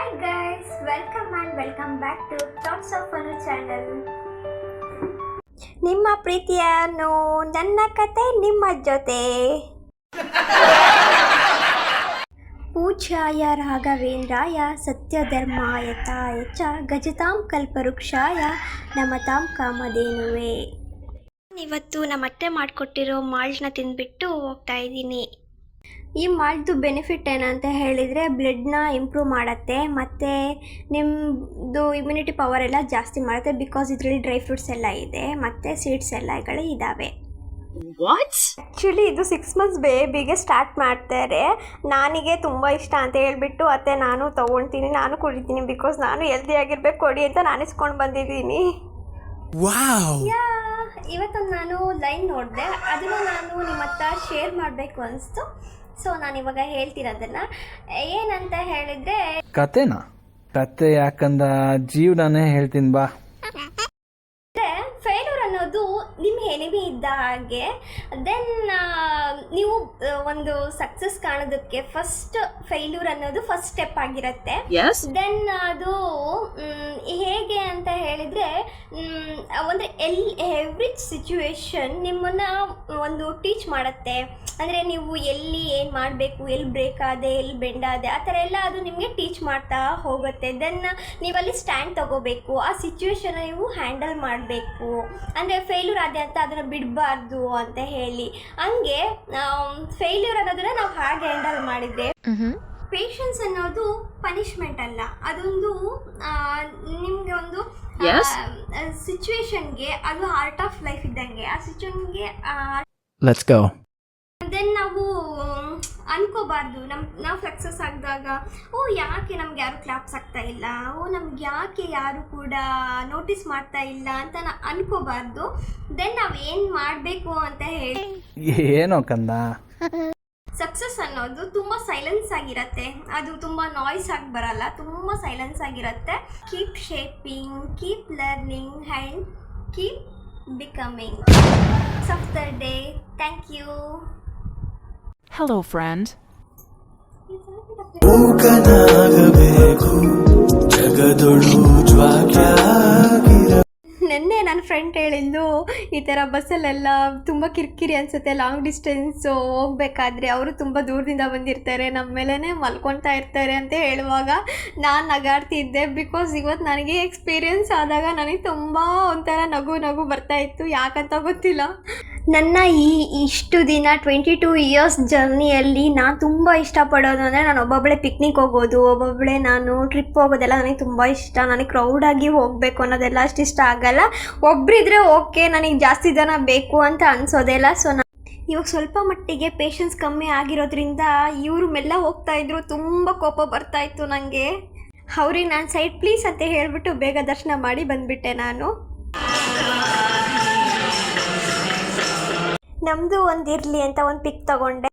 Hi guys welcome and welcome back to thoughts of Anu channel ನಿಮ್ಮ ಪ್ರೀತಿಯನ್ನು, ನನ್ನ ಕತೆ ನಿಮ್ಮ ಜೊತೆ. ಪೂಜ್ಯಾಯ ರಾಘವೇಂದ್ರಾಯ ಸತ್ಯಧರ್ಮಾಯತಾಯ ಚ, ಗಜತಾಂ ಕಲ್ಪವೃಕ್ಷಾಯ, ನಮತಾಂ ಕಾಮಧೇನುವೆ. ಇವತ್ತು ನಮ್ಮ ಅತ್ತೆ ಮಾಡಿಕೊಟ್ಟಿರೋ ಮಾಲ್ಟ್ನ ತಿಂದ್ಬಿಟ್ಟು ಹೋಗ್ತಾ ಇದ್ದೀನಿ. ಈ ಮಾಲ್ಟ್ದು ಬೆನಿಫಿಟ್ ಏನಂತ ಹೇಳಿದರೆ ಬ್ಲಡ್ನ ಇಂಪ್ರೂವ್ ಮಾಡುತ್ತೆ ಮತ್ತು ನಿಮ್ಮದು ಇಮ್ಯುನಿಟಿ ಪವರ್ ಎಲ್ಲ ಜಾಸ್ತಿ ಮಾಡುತ್ತೆ ಬಿಕಾಸ್ ಇದರಲ್ಲಿ ಡ್ರೈ ಫ್ರೂಟ್ಸ್ ಎಲ್ಲ ಇದೆ ಮತ್ತು ಸೀಡ್ಸ್ ಎಲ್ಲಗಳು ಇದ್ದಾವೆ ವಾಚ್ ಆ್ಯಕ್ಚುಲಿ ಇದು ಸಿಕ್ಸ್ ಮಂತ್ಸ್ ಬೇಬಿಗೆ ಸ್ಟಾರ್ಟ್ ಮಾಡ್ತಾರೆ. ನನಗೆ ತುಂಬ ಇಷ್ಟ ಅಂತ ಹೇಳ್ಬಿಟ್ಟು ಅತ್ತೆ ನಾನು ತೊಗೊಳ್ತೀನಿ ನಾನು ಕುಡಿತೀನಿ ಬಿಕಾಸ್ ನಾನು ಹೆಲ್ದಿ ಆಗಿರ್ಬೇಕು ಕೊಡಿ ಅಂತ ನಾನು ಇಸ್ಕೊಂಡು ಬಂದಿದ್ದೀನಿ! ಯಾ ಇವತ್ತೊಂದು ನಾನು ಲೈನ್ ನೋಡಿದೆ. ಅದನ್ನು ನಾನು ನಿಮ್ಮ ಹತ್ರ ಶೇರ್ ಮಾಡಬೇಕು ಅನಿಸ್ತು. ಸೊ ನಾನು ಇವಾಗ ಹೇಳ್ತಿರೋದನ್ನ ಏನಂತ ಹೇಳಿದ್ರೆ ಕತೆನಾ? ಕತೆ ಯಾಕಂದ? ಜೀವನನೇ ಹೇಳ್ತೀನಿ ಬಾ ಫೇಲ್ಯೂರ್ ಅನ್ನೋದು ನಿಮ್ಮ ಎನಿಮಿ ಇದ್ದ ಹಾಗೆ. ದೆನ್ ನೀವು ಒಂದು ಸಕ್ಸಸ್ ಕಾಣೋದಕ್ಕೆ ಫಸ್ಟ್ ಫೇಲ್ಯೂರ್ ಅನ್ನೋದು ಫಸ್ಟ್ ಸ್ಟೆಪ್ ಆಗಿರುತ್ತೆ? ದೆನ್ ಅದು ಹೇಗೆ ಅಂತ ಹೇಳಿದ್ರೆ ಒಂದು ಎಲ್ ಎವ್ರಿ ಸಿಚುವೇಶನ್ ನಿಮ್ಮನ್ನ ಒಂದು ಟೀಚ್ ಮಾಡುತ್ತೆ. ಅಂದರೆ ನೀವು ಎಲ್ಲಿ ಏನು ಮಾಡಬೇಕು ಎಲ್ಲಿ ಬ್ರೇಕ್ ಆದೆ ಎಲ್ಲಿ ಬೆಂಡ್ ಆದೆ ಆ ಥರ ಎಲ್ಲ ಅದು ನಿಮಗೆ ಟೀಚ್ ಮಾಡ್ತಾ ಹೋಗುತ್ತೆ. ದೆನ್ ನೀವಲ್ಲಿ ಸ್ಟ್ಯಾಂಡ್ ತಗೋಬೇಕು. ಆ ಸಿಚುವೇಶನ್ ನೀವು ಹ್ಯಾಂಡಲ್ ಮಾಡಬೇಕು. ಅಂದರೆ ಫೇಲ್ಯೂರ್ ಆದೆ ಅಂತ ಅದನ್ನು ಬಿಡಬಾರ್ದು. ಅಂತ ಹೇಳಿ. ಹಂಗೆ ಫೇಲ್ಯೂರ್ ಅನ್ನೋದನ್ನ ನಾವು ಹಾಗೆ ಹ್ಯಾಂಡಲ್ ಮಾಡಿದ್ದೆ ಪೇಷನ್ಸ್ ಅನ್ನೋದು ಪನಿಷ್ಮೆಂಟ್ ಅಲ್ಲ. ಅದೊಂದು ನಿಮಗೆ ಒಂದು. ಸಿಚುವೇಶನ್ಗೆ ಅದು ಆರ್ಟ್ ಆಫ್ ಲೈಫ್ ಇದ್ದಂಗೆ. ಆ ಸಿಚುವೇಶನ್ಗೆ ಅನ್ಕೋಬಾರ್ದು ನಮ್ ನಾವು ಸಕ್ಸಸ್ ಆಗಿದಾಗ ಓ ಯಾಕೆ ನಮ್ಗೆ ಯಾರು ಕ್ಲಾಪ್ಸ್ ಆಗ್ತಾ ಇಲ್ಲ? ಓ ನಮ್ಗೆ ಯಾಕೆ ಯಾರು ಕೂಡ ನೋಟಿಸ್ ಮಾಡ್ತಾ ಇಲ್ಲ? ಅಂತ ನಾ ಅನ್ಕೋಬಾರ್ದು. ದೆನ್ ನಾವ್ ಏನ್ ಮಾಡಬೇಕು ಅಂತ ಹೇಳಿ. ಏನೋ ಕಂದ. ಸಕ್ಸಸ್ ಅನ್ನೋದು ತುಂಬ ಸೈಲೆನ್ಸ್ ಆಗಿರತ್ತೆ. ಅದು ತುಂಬ ನಾಯ್ಸ್ ಆಗಿ ಬರಲ್ಲ ತುಂಬ ಸೈಲೆನ್ಸ್ ಆಗಿರತ್ತೆ. Keep shaping keep learning and keep becoming of the day thank you hello friend. ಜ್ವಾಕ್ಯಾಗಿರ ನೆನ್ನೆ ನನ್ನ ಫ್ರೆಂಡ್ ಹೇಳಿದ್ದು, ಈ ಥರ ಬಸ್ಸಲ್ಲೆಲ್ಲ ತುಂಬ ಕಿರಿಕಿರಿ ಅನಿಸುತ್ತೆ ಲಾಂಗ್ ಡಿಸ್ಟೆನ್ಸು ಹೋಗ್ಬೇಕಾದ್ರೆ ಅವರು ತುಂಬ ದೂರದಿಂದ ಬಂದಿರ್ತಾರೆ ನಮ್ಮ ಮೇಲೇ ಮಲ್ಕೊಳ್ತಾ ಇರ್ತಾರೆ ಅಂತ ಹೇಳುವಾಗ ನಾನು ನಗಾಡ್ತಿದ್ದೆ ಬಿಕಾಸ್ ಇವತ್ತು ನನಗೆ ಎಕ್ಸ್ಪೀರಿಯನ್ಸ್ ಆದಾಗ ನನಗೆ ತುಂಬ ಒಂಥರ ನಗು ನಗು ಬರ್ತಾ ಇತ್ತು, ಯಾಕಂತ ಗೊತ್ತಿಲ್ಲ. ನನ್ನ ಈ ಇಷ್ಟು ದಿನ ಟ್ವೆಂಟಿ ಟೂ ಇಯರ್ಸ್ ಜರ್ನಿಯಲ್ಲಿ ನಾನು ತುಂಬ ಇಷ್ಟಪಡೋದು ಅಂದರೆ ನಾನು ಒಬ್ಬೊಬ್ಬಳೆ ಪಿಕ್ನಿಕ್ ಹೋಗೋದು ಒಬ್ಬೊಬ್ಬಳೆ ನಾನು ಟ್ರಿಪ್ ಹೋಗೋದೆಲ್ಲ ನನಗೆ ತುಂಬ ಇಷ್ಟ. ನನಗೆ ಕ್ರೌಡಾಗಿ ಹೋಗಬೇಕು ಅನ್ನೋದೆಲ್ಲ ಅಷ್ಟು ಇಷ್ಟ ಆಗಲ್ಲ. ಒಬ್ಬರಿದ್ರೆ ಓಕೆ ನನಗೆ ಜಾಸ್ತಿ ಜನ ಬೇಕು ಅಂತ ಅನ್ಸೋದಿಲ್ಲ. ಸೊ ನಾನು ಇವಾಗ ಸ್ವಲ್ಪ ಮಟ್ಟಿಗೆ ಪೇಷನ್ಸ್ ಕಮ್ಮಿ ಆಗಿರೋದ್ರಿಂದ ಇವರು ಮೆಲ್ಲ ಹೋಗ್ತಾ ಇದ್ರು. ತುಂಬ ಕೋಪ ಬರ್ತಾ ಇತ್ತು ನನಗೆ ಅವ್ರಿಗೆ ನಾನು ಸೈಡ್ ಪ್ಲೀಸ್ ಅಂತ ಹೇಳಿಬಿಟ್ಟು ಬೇಗ ದರ್ಶನ ಮಾಡಿ ಬಂದುಬಿಟ್ಟೆ ನಾನು. ನಮ್ಮದು ಒಂದು ಇರಲಿ ಅಂತ ಒಂದು ಪಿಕ್ ತಗೊಂಡೆ.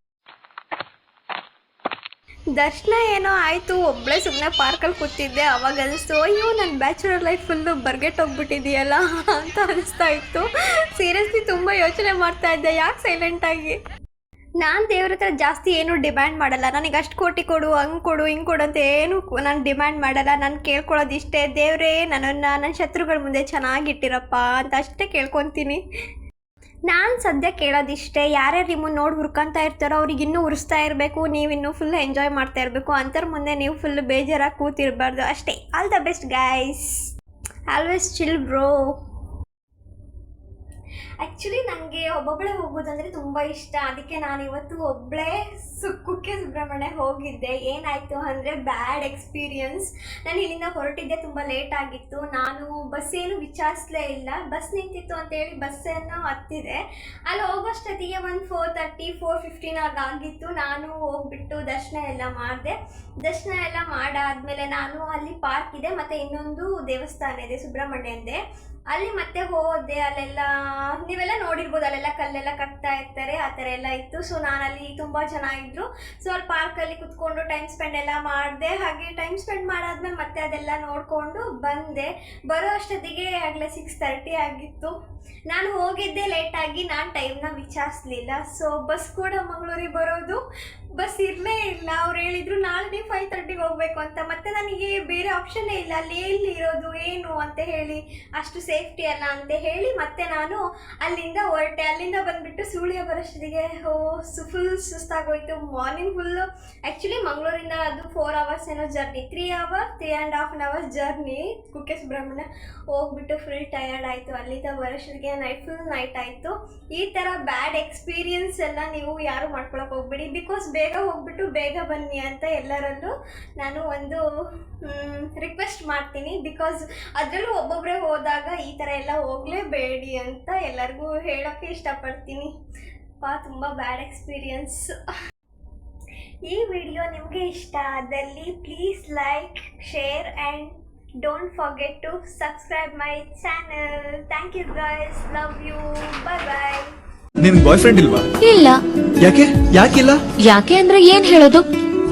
ದರ್ಶನ ಏನೋ ಆಯಿತು ಒಬ್ಬಳೇ ಸುಮ್ಮನೆ ಪಾರ್ಕಲ್ಲಿ ಕೂತಿದ್ದೆ, ಅವಾಗ ಅನಿಸ್ತು, ಅಯ್ಯೋ ನನ್ನ ಬ್ಯಾಚುಲರ್ ಲೈಫ್ ಫುಲ್ಲು ಬರ್ಗೆಟ್ ಹೋಗ್ಬಿಟ್ಟಿದೆಯಲ್ಲ ಅಂತ ಅನಿಸ್ತಾ ಇತ್ತು. ಸೀರಿಯಸ್ಲಿ ತುಂಬ ಯೋಚನೆ ಮಾಡ್ತಾ ಇದ್ದೆ, ಯಾಕೆ ಸೈಲೆಂಟಾಗಿ ನಾನು ದೇವ್ರ ಹತ್ರ ಜಾಸ್ತಿ ಏನು ಡಿಮ್ಯಾಂಡ್ ಮಾಡಲ್ಲ. ನನಗೆ ಅಷ್ಟು ಕೋಟಿ ಕೊಡು, ಹಂಗೆ ಕೊಡು, ಹಿಂಗೆ ಕೊಡು ಅಂತ ಏನು ನಾನು ಡಿಮ್ಯಾಂಡ್ ಮಾಡಲ್ಲ. ನಾನು ಕೇಳ್ಕೊಳ್ಳೋದು ಇಷ್ಟೇ. ದೇವರೇ, ನನ್ನನ್ನು ನನ್ನ ಶತ್ರುಗಳ ಮುಂದೆ ಚೆನ್ನಾಗಿಟ್ಟಿರಪ್ಪ ಅಂತ ಅಷ್ಟೇ ಕೇಳ್ಕೊತೀನಿ. ನಾನು ಸದ್ಯ ಕೇಳೋದಿಷ್ಟೇ, ಯಾರ್ಯಾರು ನಿಮ್ಮನ್ನು ನೋಡಿ ಹುರ್ಕೊಂತ ಇರ್ತಾರೋ ಅವ್ರಿಗೆ ಇನ್ನೂ ಉರಿಸ್ತಾ ಇರಬೇಕು, ನೀವು ಇನ್ನೂ ಫುಲ್ ಎಂಜಾಯ್ ಮಾಡ್ತಾ ಇರಬೇಕು ಅಂತರ ಮುಂದೆ ನೀವು ಫುಲ್ ಬೇಜಾರಾಗಿ ಕೂತಿರಬಾರ್ದು. ಅಷ್ಟೇ all the best guys always chill bro actually ನನಗೆ ಒಬ್ಬೊಬ್ಬಳೇ ಹೋಗೋದಂದರೆ ತುಂಬ ಇಷ್ಟ. ಅದಕ್ಕೆ ನಾನು ಇವತ್ತು ಒಬ್ಬಳೇ ಸುಕ್ಕುಕ್ಕೆ ಸುಬ್ರಹ್ಮಣ್ಯ ಹೋಗಿದ್ದೆ. ಏನಾಯಿತು ಅಂದರೆ ಬ್ಯಾಡ್ ಎಕ್ಸ್ಪೀರಿಯನ್ಸ್. ನಾನು ಇಲ್ಲಿಂದ ಹೊರಟಿದ್ದೆ, ತುಂಬ ಲೇಟ್ ಆಗಿತ್ತು. ನಾನು ಬಸ್ ಏನು ವಿಚಾರಿಸಲೇ ಇಲ್ಲ. ಬಸ್ ನಿಂತಿತ್ತು ಅಂತೇಳಿ ಬಸ್ಸನ್ನು ಹತ್ತಿದೆ. ಅಲ್ಲಿ ಹೋಗೋಷ್ಟೊತ್ತಿಗೆ ಒಂದು ಫೋರ್ ತರ್ಟಿ ಫೋರ್ ಫಿಫ್ಟೀನ್ ಆಗ ಆಗಿತ್ತು. ನಾನು ಹೋಗ್ಬಿಟ್ಟು ದರ್ಶನ ಎಲ್ಲ ಮಾಡಿದೆ. ದರ್ಶನ ಎಲ್ಲ ಮಾಡಾದ್ಮೇಲೆ ನಾನು ಅಲ್ಲಿ ಪಾರ್ಕ್ ಇದೆ, ಮತ್ತು ಇನ್ನೊಂದು ದೇವಸ್ಥಾನ ಇದೆ ಸುಬ್ರಹ್ಮಣ್ಯಂದೆ. ಅಲ್ಲಿ ಮತ್ತೆ ಹೋದೆ, ಅಲ್ಲೆಲ್ಲ, ನೀವೆಲ್ಲ ನೋಡಿರ್ಬೋದು, ಅಲ್ಲೆಲ್ಲ ಕಲ್ಲೆಲ್ಲ ಕಟ್ತಾ ಇರ್ತಾರೆ, ಆ ಥರ ಎಲ್ಲ ಇತ್ತು. ಸೊ ನಾನಲ್ಲಿ ತುಂಬ ಚೆನ್ನಾಗಿದ್ರು. ಸೊ ಅಲ್ಲಿ ಪಾರ್ಕಲ್ಲಿ ಕುತ್ಕೊಂಡು ಟೈಮ್ ಸ್ಪೆಂಡ್ ಎಲ್ಲ ಮಾಡಿದೆ. ಹಾಗೆ ಟೈಮ್ ಸ್ಪೆಂಡ್ ಮಾಡಾದ್ಮೇಲೆ ಮತ್ತೆ ಅದೆಲ್ಲ ನೋಡಿಕೊಂಡು ಬಂದೆ. ಬರೋ ಅಷ್ಟೊತ್ತಿಗೆ ಆಗಲೇ ಸಿಕ್ಸ್ ತರ್ಟಿ ಆಗಿತ್ತು. ನಾನು ಹೋಗಿದ್ದೆ ಲೇಟಾಗಿ ನಾನು ಟೈಮ್ನ ವಿಚಾರಿಸ್ಲಿಲ್ಲ. ಸೊ ಬಸ್ ಕೂಡ ಮಂಗಳೂರಿಗೆ ಬರೋದು. ಬಸ್ ಇರಲೇ ಇಲ್ಲ. ಅವ್ರು ಹೇಳಿದ್ರು ನಾಳೆ ಫೈವ್ ತರ್ಟಿಗೆ ಹೋಗ್ಬೇಕು ಅಂತ. ಮತ್ತೆ ನನಗೆ ಬೇರೆ ಆಪ್ಷನ್ನೇ ಇಲ್ಲ. ಅಲ್ಲಿ ಎಲ್ಲಿ ಇರೋದು, ಏನು ಅಂತ ಹೇಳಿ, ಅಷ್ಟು ಸೇಫ್ಟಿ ಅಲ್ಲ ಅಂತ ಹೇಳಿ ಮತ್ತೆ ನಾನು ಅಲ್ಲಿಂದ ಹೊರಟೆ. ಅಲ್ಲಿಂದ ಬಂದ್ಬಿಟ್ಟು ಸೂಳಿಯ ಬರೋಷ್ಟಿಗೆ, ಓ, ಸು ಫುಲ್ ಸುಸ್ತಾಗೋಯ್ತು. ಮಾರ್ನಿಂಗ್ ಫುಲ್ಲು ಆ್ಯಕ್ಚುಲಿ ಮಂಗಳೂರಿಂದ ಅದು ಫೋರ್ ಅವರ್ಸ್ ಏನೋ journey three hour three and half an hours journey Kukke Subrahmanya ಹೋಗ್ಬಿಟ್ಟು ಫುಲ್ ಟಯರ್ಡ್ ಆಯಿತು. ಅಲ್ಲಿಂದ ಬರೋಷ್ಟಿಗೆ ನೈಟ್ ಫುಲ್ ನೈಟ್ ಆಯಿತು. ಈ ಥರ ಬ್ಯಾಡ್ ಎಕ್ಸ್ಪೀರಿಯನ್ಸ್ ಎಲ್ಲ ನೀವು ಯಾರು ಮಾಡ್ಕೊಳಕ್ಕೆ ಹೋಗ್ಬೇಡಿ. ಬಿಕಾಸ್ ಬೇಗ ಹೋಗ್ಬಿಟ್ಟು ಬೇಗ ಬನ್ನಿ ಅಂತ ಎಲ್ಲರಲ್ಲೂ ನಾನು ಒಂದು ರಿಕ್ವೆಸ್ಟ್ ಮಾಡ್ತೀನಿ. ಬಿಕಾಸ್ ಅದರಲ್ಲೂ ಒಬ್ಬೊಬ್ಬರೇ ಹೋದಾಗ ಈ ಥರ ಎಲ್ಲ ಹೋಗಲೇಬೇಡಿ ಅಂತ ಎಲ್ಲರಿಗೂ ಹೇಳೋಕ್ಕೆ ಇಷ್ಟಪಡ್ತೀನಿ. ಪಾ ತುಂಬ ಬ್ಯಾಡ್ ಎಕ್ಸ್ಪೀರಿಯನ್ಸ್ ಈ ವಿಡಿಯೋ ನಿಮಗೆ ಇಷ್ಟ ಆದಲ್ಲಿ please like share and don't forget to subscribe my channel thank you guys love you bye bye ನಿಮ್ಮ ಬಾಯ್ ಫ್ರೆಂಡ್ ಇಲ್ವಾ? ಇಲ್ಲ. ಯಾಕೆ? ಯಾಕಿಲ್ಲ? ಯಾಕೆ ಅಂದ್ರೆ ಏನ್ ಹೇಳೋದು?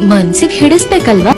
ಮನ್ಸಿಗೆ ಹಿಡಿಸ್ಬೇಕಲ್ವಾ?